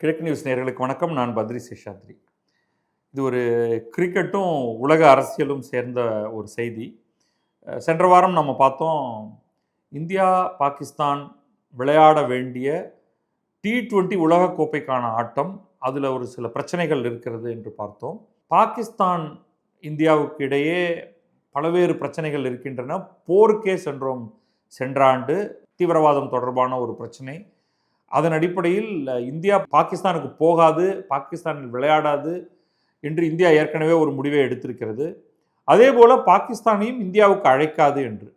கிழக்கு நியூஸ் நேயர்களுக்கு வணக்கம். நான் பத்ரி சேஷாத்ரி. இது ஒரு கிரிக்கெட்டும் உலக அரசியலும் சேர்ந்த ஒரு செய்தி. சென்ற வாரம் நம்ம பார்த்தோம் இந்தியா பாகிஸ்தான் விளையாட வேண்டிய டி டுவெண்ட்டி உலகக்கோப்பைக்கான ஆட்டம் அதில் ஒரு சில பிரச்சனைகள் இருக்கிறது என்று பார்த்தோம். பாகிஸ்தான் இந்தியாவுக்கு இடையே பல்வேறு பிரச்சனைகள் இருக்கின்றன. போருக்கே சென்றோம் சென்ற ஆண்டு தீவிரவாதம் தொடர்பான ஒரு பிரச்சனை. அதன் அடிப்படையில் இந்தியா பாகிஸ்தானுக்கு போகாது பாகிஸ்தானில் விளையாடாது என்று இந்தியா ஏற்கனவே ஒரு முடிவை எடுத்திருக்கிறது. அதே போல் பாகிஸ்தானையும் இந்தியாவுக்கு அழைக்காது என்று.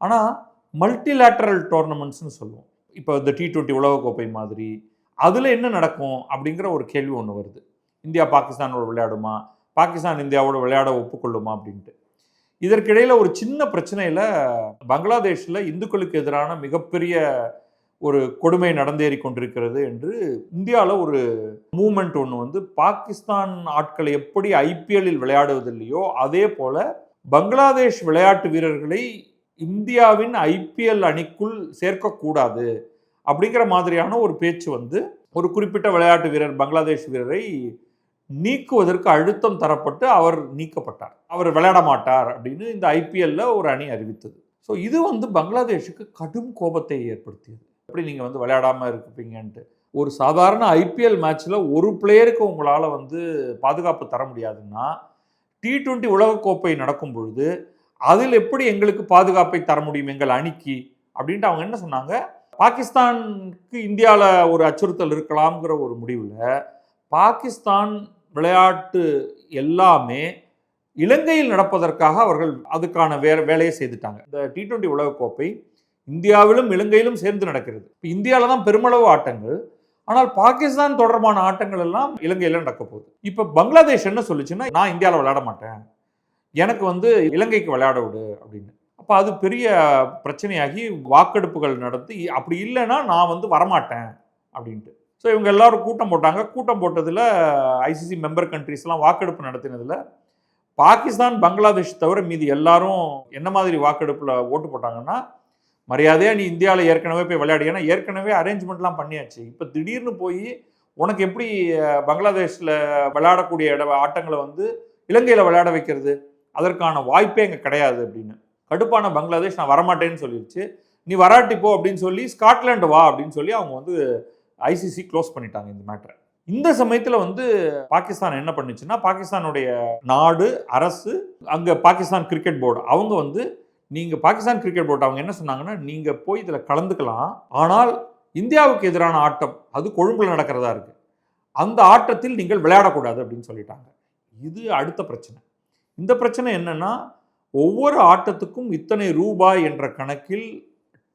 ஆனால் மல்டிலேட்டரல் டோர்னமெண்ட்ஸ்னு சொல்லுவோம். இப்போ இந்த டி ட்வெண்ட்டி உலகக்கோப்பை மாதிரி அதில் என்ன நடக்கும் அப்படிங்கிற ஒரு கேள்வி ஒன்று வருது. இந்தியா பாகிஸ்தானோட விளையாடுமா? பாகிஸ்தான் இந்தியாவோட விளையாட ஒப்புக்கொள்ளுமா அப்படின்ட்டு. இதற்கிடையில் ஒரு சின்ன பிரச்சனையில் பங்களாதேஷில் இந்துக்களுக்கு எதிரான மிகப்பெரிய ஒரு கொடுமை நடந்தேறி கொண்டிருக்கிறது என்று இந்தியாவில் ஒரு மூமெண்ட் ஒன்று வந்து பாகிஸ்தான் ஆட்களை எப்படி ஐபிஎல்லில் விளையாடுவதில்லையோ அதே போல பங்களாதேஷ் விளையாட்டு வீரர்களை இந்தியாவின் ஐபிஎல் அணிக்குள் சேர்க்கக்கூடாது அப்படிங்கிற மாதிரியான ஒரு பேச்சு வந்து ஒரு குறிப்பிட்ட விளையாட்டு வீரர் பங்களாதேஷ் வீரரை நீக்குவதற்கு அழுத்தம் தரப்பட்டு அவர் நீக்கப்பட்டார். அவர் விளையாட மாட்டார் அப்படின்னு இந்த ஐபிஎல்ல ஒரு அணி அறிவித்தது. ஸோ இது வந்து பங்களாதேஷுக்கு கடும் கோபத்தை ஏற்படுத்தியது. எப்படி நீங்கள் வந்து விளையாடாமல் இருப்பீங்கன்ட்டு. ஒரு சாதாரண ஐபிஎல் மேட்ச்சில் ஒரு பிளேயருக்கு உங்களால் வந்து பாதுகாப்பு தர முடியாதுன்னா டி டுவெண்ட்டி உலகக்கோப்பை நடக்கும் பொழுது அதில் எப்படி எங்களுக்கு பாதுகாப்பை தர முடியும் எங்கள் அணிக்கு? அப்படின்ட்டு அவங்க என்ன சொன்னாங்க? பாகிஸ்தானுக்கு இந்தியாவில் ஒரு அச்சுறுத்தல் இருக்கலாம்ங்கிற ஒரு முடிவில் பாகிஸ்தான் விளையாட்டு எல்லாமே இலங்கையில் நடப்பதற்காக அவர்கள் அதுக்கான வே வேலையை செய்துட்டாங்க. இந்த டி டுவெண்ட்டி உலகக்கோப்பை இந்தியாவிலும் இலங்கையிலும் சேர்ந்து நடக்கிறது. இப்போ இந்தியாவில் தான் பெருமளவு ஆட்டங்கள். ஆனால் பாகிஸ்தான் தொடர்பான ஆட்டங்கள் எல்லாம் இலங்கையில் நடக்க போகுது. இப்போ பங்களாதேஷ் என்ன சொல்லுச்சுன்னா நான் இந்தியாவில் விளையாட மாட்டேன். எனக்கு வந்து இலங்கைக்கு விளையாட விடு அப்படின்னு. அப்போ அது பெரிய பிரச்சனையாகி வாக்கெடுப்புகள் நடத்தி அப்படி இல்லைன்னா நான் வந்து வரமாட்டேன் அப்படின்ட்டு. ஸோ இவங்க எல்லாரும் கூட்டம் போட்டாங்க. கூட்டம் போட்டதில் ஐசிசி மெம்பர் கண்ட்ரீஸ்லாம் வாக்கெடுப்பு நடத்தினதில் பாகிஸ்தான் பங்களாதேஷ் தவிர மீதி எல்லாரும் என்ன மாதிரி வாக்கெடுப்பில் ஓட்டு போட்டாங்கன்னா மரியாதையாக நீ இந்தியாவில் ஏற்கனவே போய் விளையாடி. ஏன்னா ஏற்கனவே அரேஞ்ச்மெண்ட்லாம் பண்ணியாச்சு. இப்போ திடீர்னு போய் உனக்கு எப்படி பங்களாதேஷில் விளையாடக்கூடிய இட ஆட்டங்களை வந்து இலங்கையில் விளையாட வைக்கிறது? அதற்கான வாய்ப்பே இங்கே கிடையாது அப்படின்னு. கடுப்பான பங்களாதேஷ் நான் வரமாட்டேன்னு சொல்லிடுச்சு நீ வராட்டி போ அப்படின்னு சொல்லி ஸ்காட்லாண்டு வா அப்படின்னு சொல்லி அவங்க வந்து ஐசிசி க்ளோஸ் பண்ணிட்டாங்க இந்த மேட்டரை இந்த சமயத்தில் வந்து பாகிஸ்தான் என்ன பண்ணுச்சுன்னா பாகிஸ்தானுடைய நாடு அரசு அங்கே பாகிஸ்தான் கிரிக்கெட் போர்டு அவங்க வந்து நீங்கள் பாகிஸ்தான் கிரிக்கெட் போர்ட் அவங்க என்ன சொன்னாங்கன்னா நீங்கள் போய் இதில் கலந்துக்கலாம். ஆனால் இந்தியாவுக்கு எதிரான ஆட்டம் அது கொழும்பில் நடக்கிறதா இருக்குது அந்த ஆட்டத்தில் நீங்கள் விளையாடக்கூடாது அப்படின்னு சொல்லிட்டாங்க. இது அடுத்த பிரச்சனை. இந்த பிரச்சனை என்னென்னா ஒவ்வொரு ஆட்டத்துக்கும் இத்தனை ரூபாய் என்ற கணக்கில்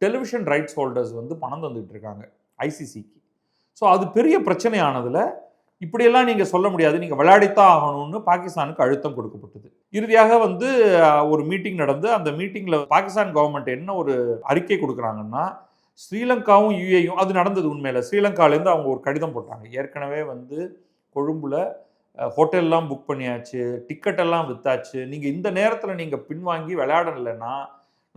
டெலிவிஷன் ரைட்ஸ் ஹோல்டர்ஸ் வந்து பணம் தந்துகிட்டு இருக்காங்க ஐசிசிக்கு ஸோ அது பெரிய பிரச்சனையானதில் இப்படியெல்லாம் நீங்கள் சொல்ல முடியாது. நீங்கள் விளையாடித்தான் ஆகணும்னு பாகிஸ்தானுக்கு அழுத்தம் கொடுக்கப்பட்டது. இறுதியாக வந்து ஒரு மீட்டிங் நடந்து அந்த மீட்டிங்கில் பாகிஸ்தான் கவர்மெண்ட் என்ன ஒரு அறிக்கை கொடுக்குறாங்கன்னா ஸ்ரீலங்காவும் யுஏயும் அது நடந்தது உண்மையில். ஸ்ரீலங்காலேருந்து அவங்க ஒரு கடிதம் போட்டாங்க. ஏற்கனவே வந்து கொழும்புல ஹோட்டல்லாம் புக் பண்ணியாச்சு டிக்கெட் எல்லாம் நீங்கள் இந்த நேரத்தில் நீங்கள் பின்வாங்கி விளையாடலைன்னா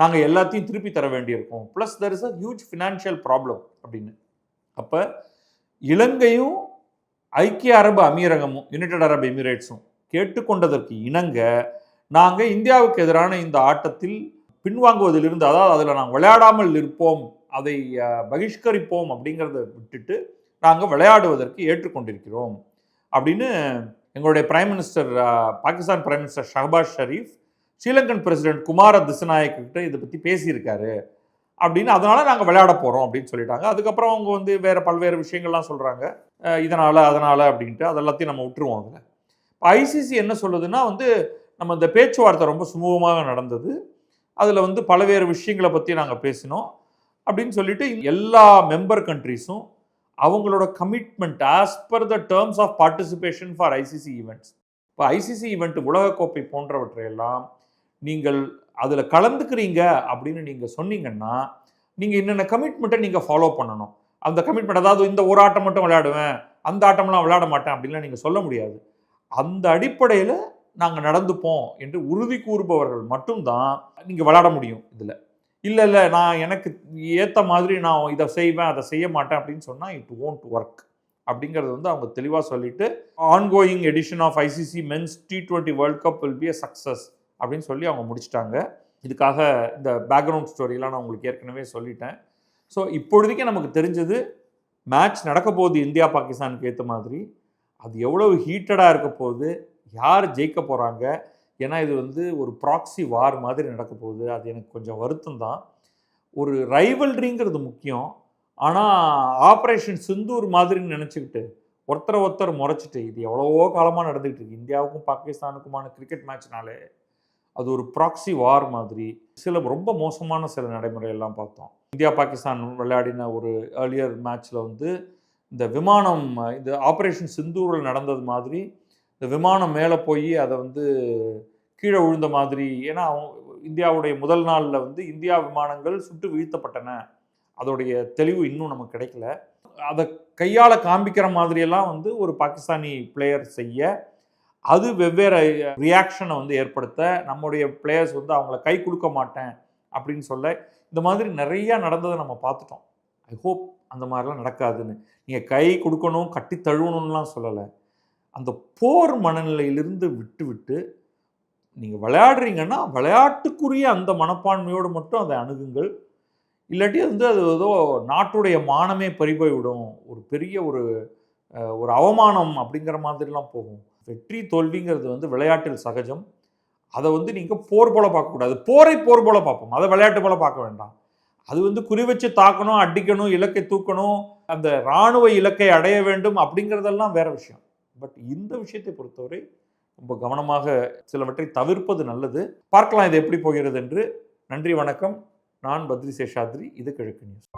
நாங்கள் எல்லாத்தையும் திருப்பி தர வேண்டியிருக்கோம். Plus there is a huge financial problem அப்படின்னு. அப்போ இலங்கையும் ஐக்கிய அரபு அமீரகமும் யுனைடெட் அரபு எமிரேட்ஸும் கேட்டுக்கொண்டதற்கு இணங்க நாங்கள் இந்தியாவுக்கு எதிரான இந்த ஆட்டத்தில் பின்வாங்குவதிலிருந்து அதாவது அதில் நாங்கள் விளையாடாமல் இருப்போம் அதை பகிஷ்கரிப்போம் அப்படிங்கிறத விட்டுட்டு நாங்கள் விளையாடுவதற்கு ஏற்றுக்கொண்டிருக்கிறோம் அப்படின்னு எங்களுடைய prime minister Pakistan prime minister Shehbaz Sharif Sri Lankan president Kumara Dissanayake கிட்ட இதை பற்றி பேசியிருக்காரு அப்படின்னு அதனால் நாங்கள் விளையாட போகிறோம் அப்படின்னு சொல்லிட்டாங்க. அதுக்கப்புறம் அவங்க வந்து வேறு பல்வேறு விஷயங்கள்லாம் சொல்கிறாங்க இதனால் அதனால் அப்படின்ட்டு அதெல்லாத்தையும் நம்ம விட்டுருவோம் அதில். ஐசிசி என்ன சொல்லுதுன்னா வந்து நம்ம இந்த பேச்சுவார்த்தை ரொம்ப சுமூகமாக நடந்தது. அதில் வந்து பல்வேறு விஷயங்களை பற்றி நாங்கள் பேசினோம். அப்படின்னு சொல்லிட்டு எல்லா மெம்பர் கண்ட்ரீஸும் அவங்களோட commitment as per the terms of participation for ICC events இப்போ ஐசிசி ஈவெண்ட் உலகக்கோப்பை போன்றவற்றையெல்லாம் நீங்கள் அதில் கலந்துக்கிறீங்க அப்படின்னு நீங்கள் சொன்னீங்கன்னா நீங்கள் என்னென்ன கமிட்மெண்ட்டை நீங்கள் ஃபாலோ பண்ணணும்? அந்த கமிட்மெண்ட் அதாவது இந்த ஒரு ஆட்டம் மட்டும் விளையாடுவேன் அந்த ஆட்டம்லாம் விளையாட மாட்டேன் அப்படின்லாம் நீங்கள் சொல்ல முடியாது. அந்த அடிப்படையில் நாங்கள் நடந்துப்போம் என்று உறுதி கூறுபவர்கள் மட்டும்தான் நீங்கள் விளையாட முடியும் இதில். இல்லை இல்லை நான் எனக்கு ஏற்ற மாதிரி நான் இதை செய்வேன் அதை செய்ய மாட்டேன் அப்படின்னு சொன்னால் இட் ஓன்ட் ஒர்க் அப்படிங்கிறது வந்து அவங்க தெளிவாக சொல்லிட்டு ongoing edition of ICC men's T twenty world cup will be a success அப்படின்னு சொல்லி அவங்க முடிச்சிட்டாங்க. இதுக்காக இந்த பேக்ரவுண்ட் ஸ்டோரியெலாம் நான் உங்களுக்கு ஏற்கனவே சொல்லிட்டேன். ஸோ இப்பொழுதைக்கு நமக்கு தெரிஞ்சது மேட்ச் நடக்க போகுது இந்தியா பாகிஸ்தானுக்கு ஏற்ற மாதிரி. அது எவ்வளவு ஹீட்டடாக இருக்க போகுது? யார் ஜெயிக்க போகிறாங்க ஏன்னா இது வந்து ஒரு ப்ராக்ஸி வார் மாதிரி நடக்க போகுது. அது எனக்கு கொஞ்சம் வருத்தம் தான் ஒரு ரைவல்ரிங்கிறது முக்கியம். ஆனால் ஆப்ரேஷன் சிந்தூர் மாதிரின்னு நினச்சிக்கிட்டு ஒருத்தரை ஒருத்தர் முறைச்சிட்டு இது எவ்வளவோ காலமாக நடந்துக்கிட்டு இருக்கு. இந்தியாவுக்கும் பாகிஸ்தானுக்குமான கிரிக்கெட் மேட்ச்னாலே அது ஒரு ப்ராக்ஸி வார் மாதிரி. சில ரொம்ப மோசமான சில நடைமுறையெல்லாம் பார்த்தோம். இந்தியா பாகிஸ்தான் விளையாடின ஒரு ஏர்லியர் மேட்ச்சில் வந்து இந்த விமானம் இந்த ஆப்ரேஷன் சிந்தூரில் நடந்தது மாதிரி இந்த விமானம் மேலே போய் அதை வந்து கீழே விழுந்த மாதிரி ஏன்னா அவங்க இந்தியாவுடைய முதல் நாளில் வந்து இந்தியா விமானங்கள் சுட்டு வீழ்த்தப்பட்டன. அதோடைய தெளிவு இன்னும் நமக்கு கிடைக்கல. அதை கையால் காண்பிக்கிற மாதிரியெல்லாம் வந்து ஒரு பாகிஸ்தானி பிளேயர் செய்ய அது வெவ்வேறு ரியாக்ஷனை வந்து ஏற்படுத்த நம்முடைய பிளேயர்ஸ் வந்து அவங்கள கை கொடுக்க மாட்டேன் அப்படின்னு சொல்ல இந்த மாதிரி நிறையா நடந்ததை நம்ம பார்த்துட்டோம். ஐ ஹோப் அந்த மாதிரிலாம் நடக்காதுன்னு. நீங்கள் கை கொடுக்கணும் கட்டி தழுவணும்லாம் சொல்லலை. அந்த போர் மனநிலையிலிருந்து விட்டு விட்டு நீங்கள் விளையாடுறீங்கன்னா விளையாட்டுக்குரிய அந்த மனப்பான்மையோடு மட்டும் அதை அணுகுங்கள். இல்லாட்டி வந்து அது ஏதோ நாட்டுடைய மானமே பறிபோய் விடும் ஒரு பெரிய ஒரு ஒரு அவமானம் அப்படிங்கிற மாதிரிலாம் போகும். வெற்றி தோல்விங்கிறது வந்து விளையாட்டில் சகஜம். அதை வந்து நீங்கள் போர் போல பார்க்கக்கூடாது. போரை போர் போல பார்ப்போம். அதை விளையாட்டு போல பார்க்க வேண்டாம். அது வந்து குறி வச்சு தாக்கணும் அடிக்கணும் இலக்கை தூக்கணும் அந்த இராணுவ இலக்கை அடைய வேண்டும் அப்படிங்கிறதெல்லாம் வேற விஷயம். பட் இந்த விஷயத்தை பொறுத்தவரை ரொம்ப கவனமாக சிலவற்றை தவிர்ப்பது நல்லது. பார்க்கலாம் இது எப்படி போகிறது என்று நன்றி வணக்கம். நான் பத்ரி சேஷாத்ரி இது கிழக்கு நியூஸ்.